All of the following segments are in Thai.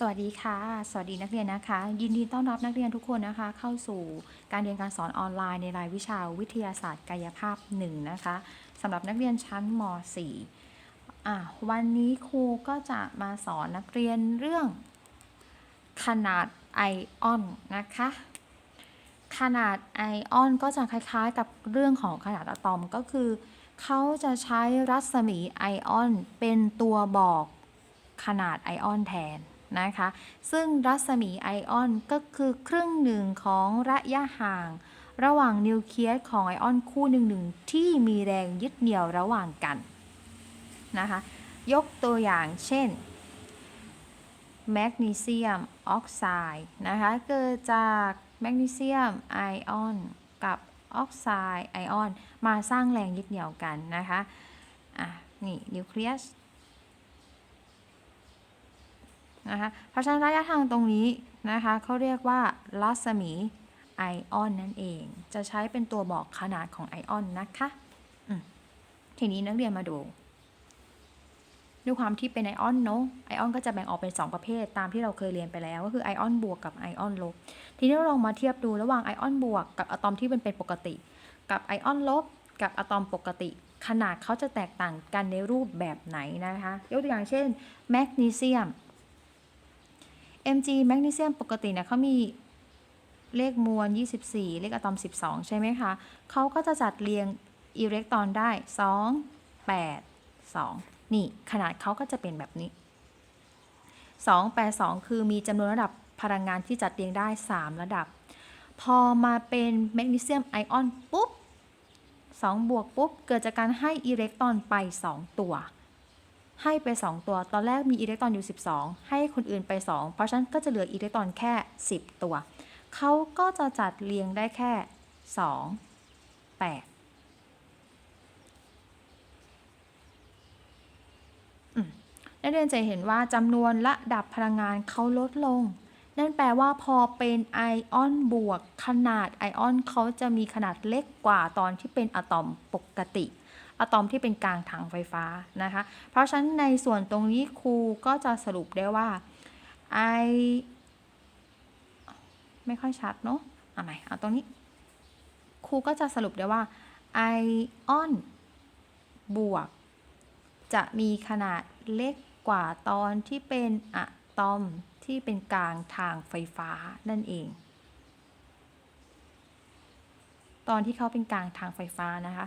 สวัสดีค่ะ สวัสดีนักเรียนนะคะ ยินดีต้อนรับนักเรียนทุกคนนะคะ เข้าสู่การเรียนการสอนออนไลน์ในรายวิชาวิทยาศาสตร์กายภาพ 1 นะคะสำหรับนักเรียนชั้นม .4 อะวันนี้ครูก็จะมาสอนนักเรียนเรื่อง ขนาดไอออนนะคะ ขนาดไอออนก็จะคล้ายๆ กับเรื่องของขนาดอะตอมก็คือ เขาจะใช้รัศมีไอออนเป็นตัวบอกขนาดไอออนแทน นะคะ ซึ่งรัศมีไอออนก็คือครึ่งหนึ่งของระยะห่าง ระหว่างนิวเคลียสของไอออนคู่หนึ่งหนึ่งที่มีแรงยึดเหนี่ยวระหว่างกันนะคะ ยกตัวอย่างเช่นแมกนีเซียมออกไซด์นะคะเกิดจากแมกนีเซียมไอออนกับออกไซด์ไอออนมาสร้างแรงยึดเหนี่ยวกันนะคะอะนี่นิวเคลียส นะคะเพราะฉะนั้นระยะทางตรงนี้นะคะเขาเรียกว่ารัศมีไอออนนั่นเอง จะใช้เป็นตัวบอกขนาดของไอออนนะคะทีนี้นักเรียนมาดูด้วยความที่เป็นไอออนเนาะไอออนก็จะแบ่งออกเป็น 2 ประเภทตามที่เราเคยเรียนไปแล้วก็คือไอออนบวกกับไอออนลบ ทีนี้เราลองมาเทียบดูระหว่างไอออนบวกกับอะตอมที่เป็นเป็นปกติ กับไอออนลบ กับอะตอมปกติ ขนาดเขาจะแตกต่างกันในรูปแบบไหนนะคะ ยกตัวอย่างเช่นแมกนีเซียม Mg แมกนีเซียมปกติเนี่ยเขามีเลขมวล 24 เลขอะตอม 12 ใช่ไหมคะ เขาก็จะจัดเรียงอิเล็กตรอนได้ 2 8 2 นี่ขนาดเขาก็จะเป็นแบบนี้ 2 8 2 คือมีจำนวนระดับพลังงานที่จัดเรียงได้ 3 ระดับ พอมาเป็นแมกนีเซียมไอออนปุ๊บ 2 บวกปุ๊บ เกิดจากการให้อิเล็กตรอนไป 2 ตัว ให้ไป 2 ตัว ตอนแรกมีอิเล็กตรอนอยู่ 12 ให้คนอื่นไป 2 เพราะฉะนั้นก็จะเหลืออิเล็กตรอนแค่ 10 ตัว เขาก็จะจัดเรียงได้แค่ 2 8นักเรียนจะเห็นว่าจำนวนระดับพลังงานเขาลดลง นั่นแปลว่าพอเป็นไอออนบวก ขนาดไอออนเขาจะมีขนาดเล็กกว่าตอนที่เป็นอะตอมปกติ อะตอมที่เป็นกลางทางไฟฟ้านะคะ เพราะฉะนั้นในส่วนตรงนี้ครูก็จะสรุปได้ว่าไอไม่ค่อยชัดเนาะเอาใหม่เอาตรงนี้ครูก็จะสรุปได้ว่าไอออนบวก จะมีขนาดเล็กกว่าตอนที่เป็นอะตอมที่เป็นกลางทางไฟฟ้านั่นเอง ตอนที่เขาเป็นกลางทางไฟฟ้านะคะ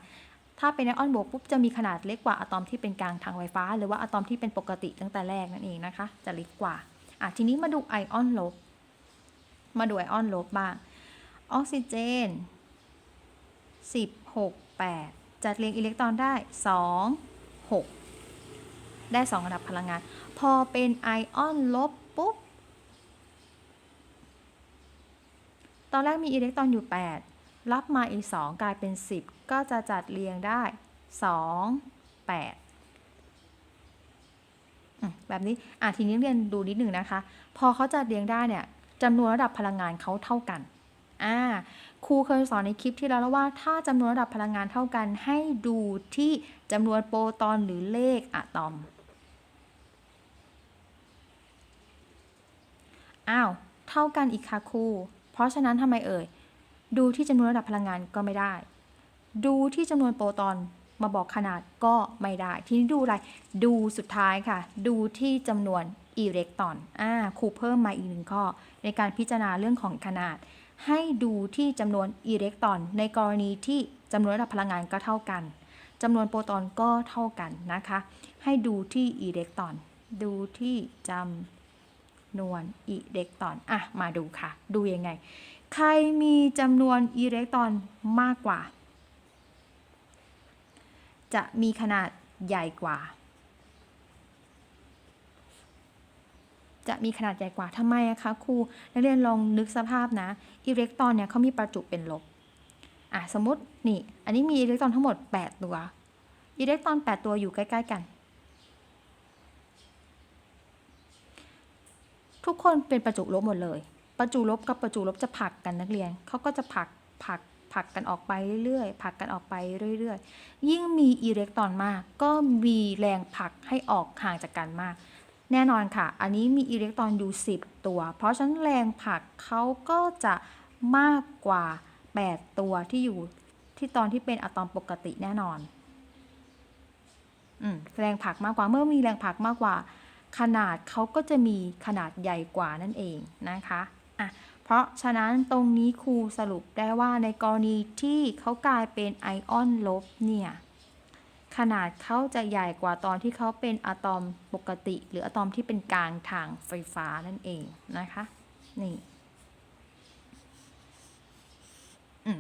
ถ้าเป็นไอออนบวกปุ๊บจะมีขนาดเล็กกว่าอะตอมที่เป็นกลางทางไฟฟ้า หรือว่าอะตอมที่เป็นปกติตั้งแต่แรกนั่นเองนะคะ จะเล็กกว่าอะทีนี้มาดูไอออนลบ มาดูไอออนลบบ้างออกซิเจน 16 8 จัดเรียงอิเล็กตรอนได้ 2 6 ได้ 2 ระดับพลังงาน พอเป็นไอออนลบปุ๊บ ตอนแรกมีอิเล็กตรอนอยู่ 8 รับมาอีก 2 กลายเป็น 10 ก็จะจัดเรียงได้ 2 8แบบนี้อะทีนี้เรียนดูนิดหนึ่งนะคะ พอเขาจัดเรียงได้เนี่ยจำนวนระดับพลังงานเขาเท่ากัน อ่า ครูเคยสอนในคลิปที่แล้วแล้วว่า ถ้าจำนวนระดับพลังงานเท่ากัน ให้ดูที่จำนวนโปรตอนหรือเลขอะตอม อ้าว เท่ากันอีกค่ะครู เพราะฉะนั้นทำไมเอ่ย ดูที่จำนวนระดับพลังงานก็ไม่ได้ ดูที่จำนวนโปรตอนมาบอกขนาดก็ไม่ได้ ทีนี้ดูอะไร ดูสุดท้ายค่ะ ดูที่จำนวนอิเล็กตรอนอ่าครูเพิ่มมาอีกหนึ่งข้อ ในการพิจารณาเรื่องของขนาด ให้ดูที่จำนวนอิเล็กตรอน ในกรณีที่จำนวนระดับพลังงานก็เท่ากันจำนวนโปรตอนก็เท่ากันนะคะ ให้ดูที่อิเล็กตรอน ดูที่จำนวนอิเล็กตรอน อะ มาดูค่ะ ดูยังไง ใครมีจำนวนอิเล็กตรอนมากกว่า จะมีขนาดใหญ่กว่า จะมีขนาดใหญ่กว่าทำไมอะคะครูนักเรียนลองนึกสภาพนะอิเล็กตรอนเนี่ยเขามีประจุเป็นลบอะสมมตินี่ อันนี้มีอิเล็กตรอนทั้งหมด 8 ตัวอิเล็กตรอน 8 ตัวอยู่ใกล้ๆกัน ทุกคนเป็นประจุลบหมดเลย ประจุลบกับประจุลบจะผลักกันนักเรียนเขาก็จะผลักผลักผลักกันออกไปเรื่อยๆผลักกันออกไปเรื่อยๆ ยิ่งมีอิเล็กตรอนมาก ก็มีแรงผลักให้ออกห่างจากกันมาก แน่นอนค่ะ อันนี้มีอิเล็กตรอนอยู่ 10 ตัว เพราะฉะนั้นแรงผลักเขาก็จะมากกว่า 8 ตัวที่อยู่ที่ตอนที่เป็นอะตอมปกติแน่นอนอืมแรงผลักมากกว่าเมื่อมีแรงผลักมากกว่า ขนาดเขาก็จะมีขนาดใหญ่กว่านั่นเองนะคะ อะเพราะฉะนั้นตรงนี้ครูสรุปได้ว่าในกรณีที่เขากลายเป็นไอออนลบเนี่ยขนาดเขาจะใหญ่กว่าตอนที่เขาเป็นอะตอมปกติ หรืออะตอมที่เป็นกลางทางไฟฟ้านั่นเองนะคะนี่อืม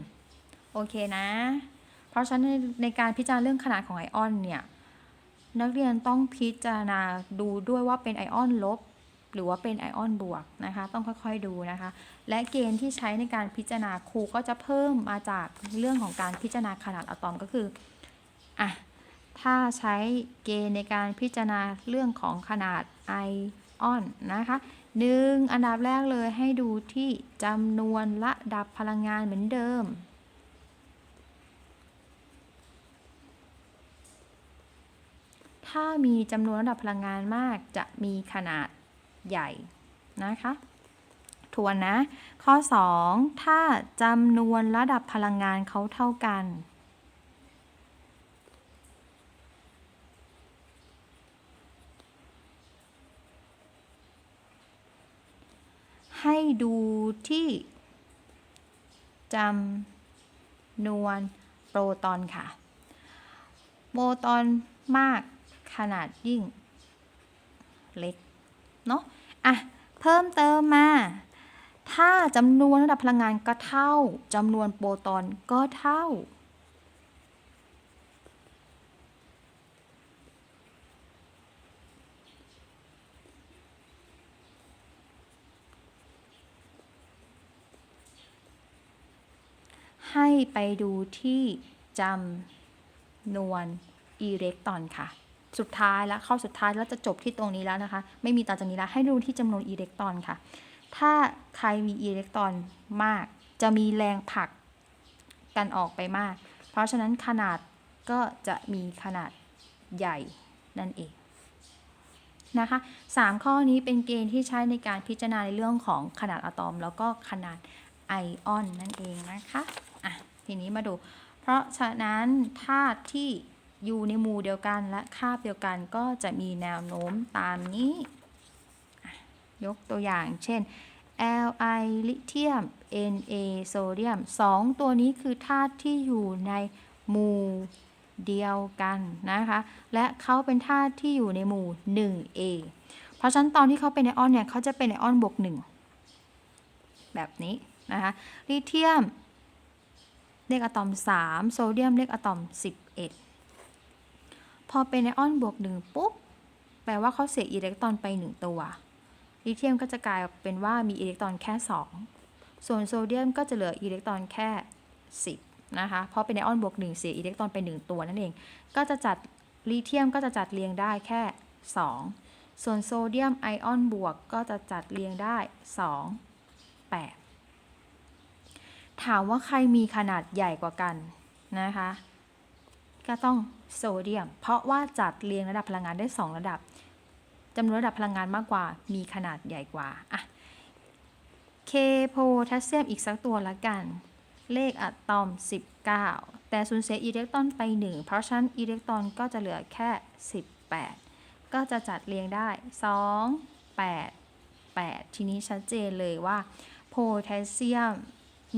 โอเคนะ เพราะฉะนั้นในในการพิจารณาเรื่องขนาดของไอออนเนี่ย นักเรียนต้องพิจารณาดูด้วยว่าเป็นไอออนลบ หรือว่าเป็นไอออนบวกนะคะ ต้องค่อยๆดูนะคะ และเกณฑ์ที่ใช้ในการพิจารณาครูก็จะเพิ่มมาจากเรื่องของการพิจารณาขนาดอะตอมก็คืออะถ้าใช้เกณฑ์ในการพิจารณาเรื่องของขนาดไอออนนะคะหนึ่งอันดับแรกเลยให้ดูที่จำนวนระดับพลังงานเหมือนเดิมถ้ามีจำนวนระดับพลังงานมากจะมีขนาด ใหญ่นะคะทวนนะ ข้อ 2 ถ้าจำนวนระดับพลังงานเขาเท่ากัน ให้ดูที่จำนวนโปรตอนค่ะ โปรตอนมากขนาดยิ่งเล็ก เนาะอะเพิ่มเติมมา ถ้าจำนวนระดับพลังงานก็เท่าจำนวนโปรตอนก็เท่า ให้ไปดูที่จำนวนอิเล็กตรอนค่ะ สุดท้ายแล้วเข้าสุดท้ายแล้วจะจบที่ตรงนี้แล้วนะคะ ไม่มีต่อจากนี้แล้วให้ดูที่จำนวนอิเล็กตรอนค่ะ ถ้าใครมีอิเล็กตรอนมาก จะมีแรงผลักกันออกไปมาก เพราะฉะนั้นขนาดก็จะมีขนาดใหญ่นั่นเองนะคะสามข้อนี้เป็นเกณฑ์ที่ใช้ในการพิจารณาในเรื่องของขนาดอะตอม แล้วก็ขนาดไอออนนั่นเองนะคะอะทีนี้มาดู เพราะฉะนั้นธาตุที่ อยู่ในหมู่เดียวกันและคาบเดียวกันก็จะมีแนวโน้มตามนี้ ยกตัวอย่างเช่น Li ลิเทียม Na โซเดียมสองตัวนี้คือธาตุที่อยู่ในหมู่เดียวกันนะคะ และเขาเป็นธาตุที่อยู่ในหมู่ 1A เพราะฉะนั้นตอนที่เขาเป็นไอออนเนี่ยเขาจะเป็นไอออนบวก 1 แบบนี้นะคะลิเทียมเลขอะตอม 3 โซเดียมเลขอะตอม 11 พอเป็นไอออนบวก1ปุ๊บ แปลว่าเขาเสียอิเล็กตรอนไป 1 ตัว ลิเทียมก็จะกลายเป็นว่ามีอิเล็กตรอนแค่ 2 ส่วนโซเดียมก็จะเหลืออิเล็กตรอนแค่ 10 นะคะ เพราะเป็นไอออนบวก1เสียอิเล็กตรอนไป 1 ตัวนั่นเอง ก็จะจัดลิเทียมก็จะจัดเรียงได้แค่ 2 ส่วนโซเดียมไอออนบวกก็จะจัดเรียงได้ 2 8 ถามว่าใครมีขนาดใหญ่กว่ากันนะคะ ก็ต้อง โซเดียม เพราะว่าจัดเรียงระดับพลังงานได้ 2 ระดับจำนวนระดับพลังงานมากกว่า มีขนาดใหญ่กว่าอะเคโพแทสเซียมอีกสักตัวละกัน เลขอะตอม 19 แต่สูญเสียอิเล็กตรอนไป 1 เพราะฉะนั้นอิเล็กตรอนก็จะเหลือแค่ 18 ก็จะจัดเรียงได้ 2 8 8 ทีนี้ชัดเจนเลยว่า โพแทสเซียม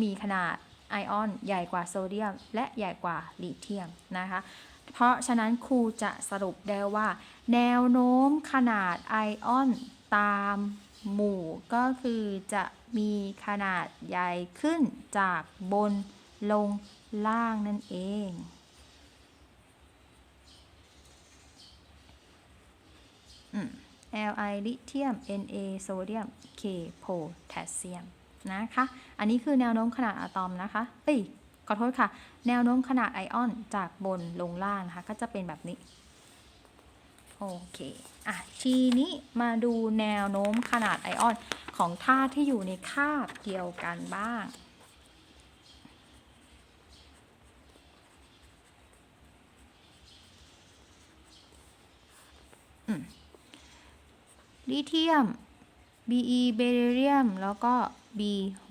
มีขนาดไอออนใหญ่กว่าโซเดียม และใหญ่กว่าลิเทียมนะคะ เพราะฉะนั้นครูจะสรุปได้ว่า แนวโน้มขนาดไอออนตามหมู่ก็คือจะมีขนาดใหญ่ขึ้นจากบนลงล่างนั่นเองอ Li ลิเทียม Na โซเดียม K โพแทสเซียมนะคะ อันนี้คือแนวโน้มขนาดอะตอมนะคะเอ้ย ขอโทษค่ะ แนวโน้มขนาดไอออนจากบนลงล่างนะคะ ก็จะเป็นแบบนี้ โอเค อะ ทีนี้มาดูแนวโน้มขนาดไอออนของธาตุที่อยู่ในคาบเดียวกันบ้างลิเธียม Be เบเรียม แล้วก็ B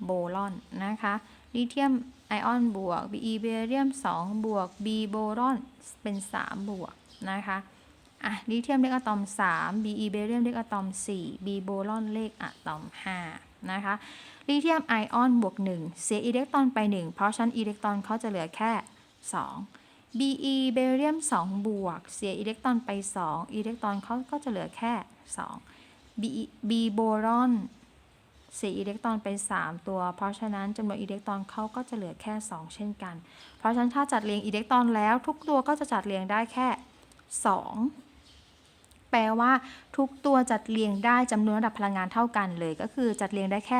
โบรอนนะคะ ลิเธียม ไอออนบวก Be เบเรียม2บวก B โบรอนเป็น 3 บวกนะคะอะลิเธียมเลขอะตอม 3 Be เบเรียมเลขอะตอม 4 B โบรอนเลขอะตอม 5 นะคะลิเธียมไอออนบวก 1 เสียอิเล็กตรอนไป 1 เพราะฉะนั้นอิเล็กตรอนเขาจะเหลือแค่ 2 Be เบเรียม 2 บวก เสียอิเล็กตรอนไป 2 อิเล็กตรอนเขาก็จะเหลือแค่ 2 B B โบรอน เสียอิเล็กตรอนไป 3 ตัว เพราะฉะนั้นจำนวนอิเล็กตรอนเขาก็จะเหลือแค่ 2 เช่นกัน เพราะฉะนั้นถ้าจัดเรียงอิเล็กตรอนแล้ว ทุกตัวก็จะจัดเรียงได้แค่ 2 แปลว่าทุกตัวจัดเรียงได้จำนวนระดับพลังงานเท่ากันเลย ก็คือจัดเรียงได้แค่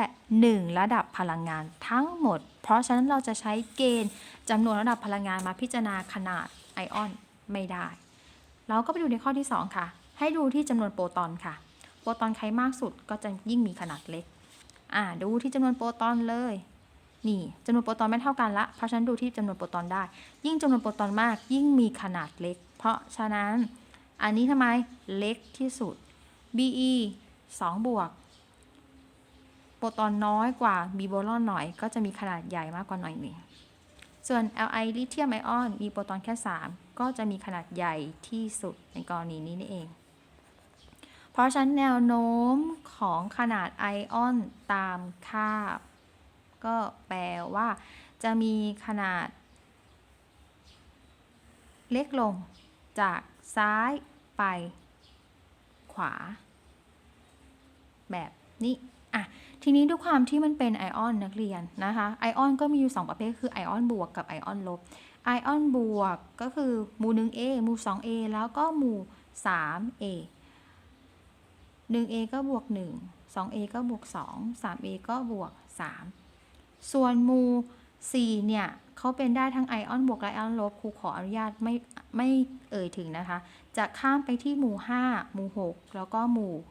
1 ระดับพลังงานทั้งหมด เพราะฉะนั้นเราจะใช้เกณฑ์จำนวนระดับพลังงานมาพิจารณาขนาดไอออนไม่ได้ เราก็ไปดูในข้อที่ 2 ค่ะ ให้ดูที่จำนวนโปรตอนค่ะ โปรตอนใครมากสุดก็จะยิ่งมีขนาดเล็ก อ่าดูที่จำนวนโปรตอนเลย นี่จำนวนโปรตอนไม่เท่ากันละ เพราะฉะนั้นดูที่จำนวนโปรตอนได้ ยิ่งจำนวนโปรตอนมาก ยิ่งมีขนาดเล็ก เพราะฉะนั้นอันนี้ทำไมเล็กที่สุด Be 2 บวก โปรตอนน้อยกว่า B โบรอนหน่อย ก็จะมีขนาดใหญ่มากกว่าหน่อยหนึ่งส่วน Li ลิเธียมไอออนมีโปรตอนแค่ 3 ก็จะมีขนาดใหญ่ที่สุดในกรณีนี้นี่เอง เพราะฉะนั้นแนวโน้มของขนาดไอออนตามคาบ ก็แปลว่า จะมีขนาด เล็กลงจากซ้ายไปขวา แบบนี้อะทีนี้ด้วยความที่มันเป็นไอออนนักเรียนนะคะไอออนก็มีอยู่ 2 ประเภทคือไอออนบวกกับไอออนลบไอออนบวกก็คือหมู่ 1A หมู่ 2A แล้วก็หมู่ 3A 1A ก็บวก 1 2A ก็บวก 2 3A ก็บวก 3 ส่วนหมู่4เนี่ยเขาเป็นได้ทั้งไอออนบวกไอออนลบครูขออนุญาตไม่ไม่เอ่ยถึงนะคะ จะข้ามไปที่หมู่ 5 หมู่ 6 แล้วก็หมู่ 7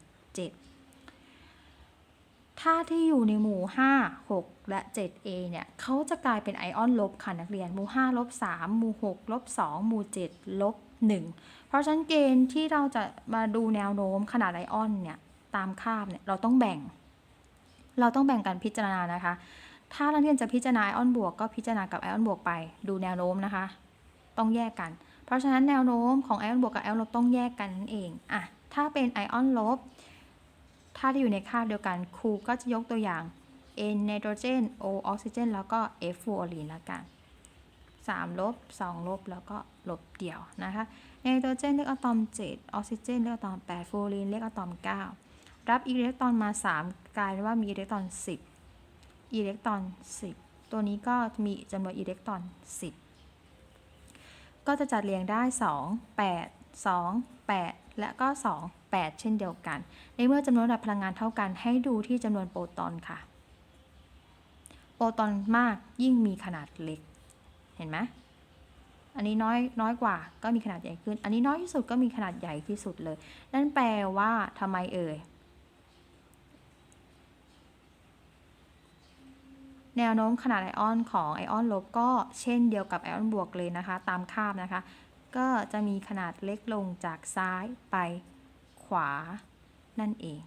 ถ้าที่อยู่ในหมู่ 5 6 และ 7A เนี่ยเขาจะกลายเป็นไอออนลบค่ะนักเรียน หมู่ 5 ลบ 3 หมู่ 6 ลบ 2 หมู่ 7 ลบ 1 เพราะฉะนั้นเกณฑ์ที่เราจะมาดูแนวโน้มขนาดไอออนเนี่ยตามคาบเนี่ยเราต้องแบ่ง เราต้องแบ่งกันพิจารณานะคะ ถ้านักเรียนจะพิจารณาไอออนบวกก็พิจารณากับไอออนบวกไป ดูแนวโน้มนะคะ ต้องแยกกัน เพราะฉะนั้นแนวโน้มของไอออนบวกกับไอออนลบต้องแยกกันนั่นเองอะถ้าเป็นไอออนลบ ถ้าที่อยู่ในคาบเดียวกันครูก็จะยกตัวอย่าง N ไนโตรเจน O ออกซิเจนแล้วก็ F ฟลูออรีนละกัน 3 ลบ 2 ลบ แล้วก็ลบเดี่ยวนะคะไนโตรเจนเลขอะตอม 7 ออกซิเจนเลขอะตอม 8 ฟลูออรีนเลขอะตอม 9 รับอิเล็กตรอนมา 3 กลายเป็นว่ามีอิเล็กตรอน 10 อิเล็กตรอน 10 ตัวนี้ก็มีจำนวนอิเล็กตรอน 10 ก็จะจัดเรียงได้ 2 8 2 8 และก็ 2 8 เช่นเดียวกัน ในเมื่อจำนวนระดับพลังงานเท่ากัน ให้ดูที่จำนวนโปรตอนค่ะ โปรตอนมากยิ่งมีขนาดเล็ก เห็นไหมอันนี้น้อยน้อยกว่าก็มีขนาดใหญ่ขึ้น อันนี้น้อยที่สุดก็มีขนาดใหญ่ที่สุดเลย นั่นแปลว่าทำไมเอ่ย แนวโน้มขนาดไอออนของไอออนลบก็เช่นเดียวกับไอออนบวกเลยนะคะ ตามคาบนะคะ ก็จะมีขนาดเล็กลงจากซ้ายไปขวานั่นเอง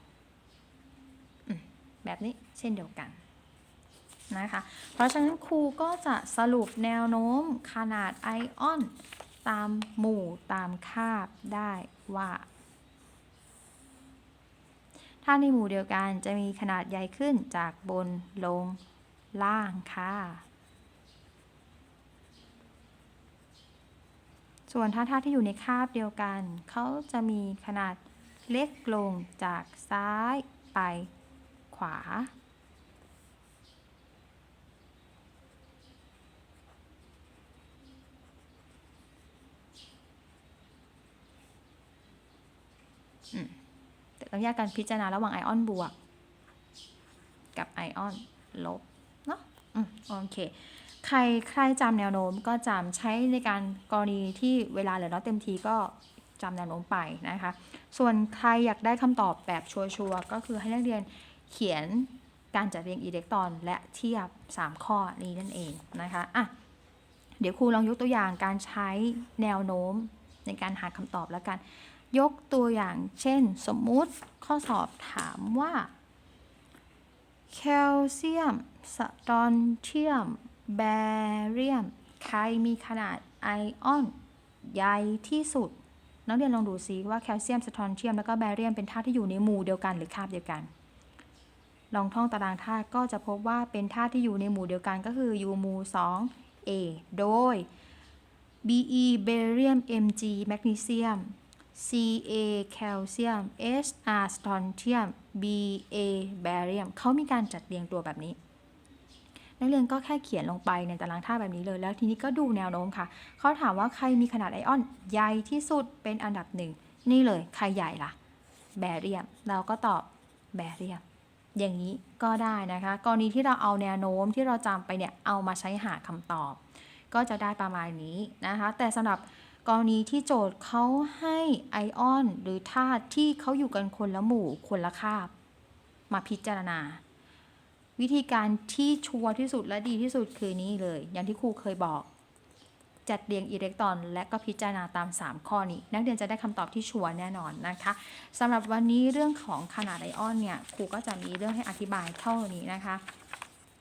แบบนี้เช่นเดียวกัน นะคะ เพราะฉะนั้นครูก็จะสรุปแนวโน้มขนาดไอออน ตามหมู่ตามคาบได้ว่า ถ้าในหมู่เดียวกันจะมีขนาดใหญ่ขึ้นจากบนลงล่างค่ะ ส่วนถ้าธาตุที่อยู่ในคาบเดียวกัน เขาจะมีขนาดเล็กลงจากซ้ายไปขวา แต่ต้องแยกกันพิจารณาระหว่างไอออนบวก กับไอออนลบเนาะโอเค ใครใครจำแนวโน้มก็จำใช้ในการกรณีที่เวลาเหลือน้อยเต็มทีก็จำแนวโน้มไปนะคะ ส่วนใครอยากได้คำตอบแบบชัวร์ๆก็คือให้นักเรียนเขียนการจัดเรียงอิเล็กตรอน และเทียบ 3 ข้อนี้นั่นเองนะคะอะเดี๋ยวครูลองยกตัวอย่างการใช้แนวโน้มในการหาคำตอบแล้วกัน ยกตัวอย่างเช่น สมมุติข้อสอบถามว่า แคลเซียม สตรอนเทียม แบเรียม ใครมีขนาดไอออน ใหญ่ที่สุด นักเรียนลองดูซิว่าแคลเซียม สตรอนเทียม แล้วก็แบเรียมเป็นธาตุที่อยู่ในหมู่เดียวกันหรือคาบเดียวกัน ลองท่องตารางธาตุก็จะพบว่าเป็นธาตุที่อยู่ในหมู่เดียวกันก็คืออยู่หมู่ 2A โดย Be เบเรียม Mg แมกนีเซียม Ca แคลเซียม Hr สตอนเทียม Ba แบเรียมเขามีการจัดเรียงตัวแบบนี้ นักเรียนก็แค่เขียนลงไปในตารางธาตุแบบนี้เลย แล้วทีนี้ก็ดูแนวโน้มค่ะ เขาถามว่าใครมีขนาดไอออนใหญ่ที่สุดเป็นอันดับหนึ่ง นี่เลยใครใหญ่ล่ะ แบเรียม เราก็ตอบแบเรียม อย่างนี้ก็ได้นะคะ กรณีที่เราเอาแนวโน้มที่เราจำไปเนี่ย เอามาใช้หาคำตอบ ก็จะได้ประมาณนี้นะคะ แต่สำหรับ กรณีที่โจทย์เขาให้ไอออน หรือธาตุที่เขาอยู่กันคนละหมู่คนละคาบ มาพิจารณา วิธีการที่ชัวร์ที่สุดและดีที่สุดคือนี้เลย อย่างที่ครูเคยบอก จัดเรียงอิเล็กตรอน และก็พิจารณาตาม 3 ข้อนี้ นักเรียนจะได้คำตอบที่ชัวร์แน่นอนนะคะสำหรับวันนี้เรื่องของขนาดไอออนเนี่ยครูก็จะมีเรื่องให้อธิบายเท่านี้นะคะ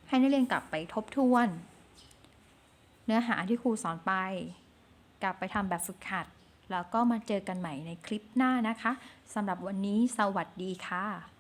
ให้นักเรียนกลับไปทบทวน เนื้อหาที่ครูสอนไป กลับไปทำแบบฝึกหัด แล้วก็มาเจอกันใหม่ในคลิปหน้านะคะสำหรับวันนี้สวัสดีค่ะ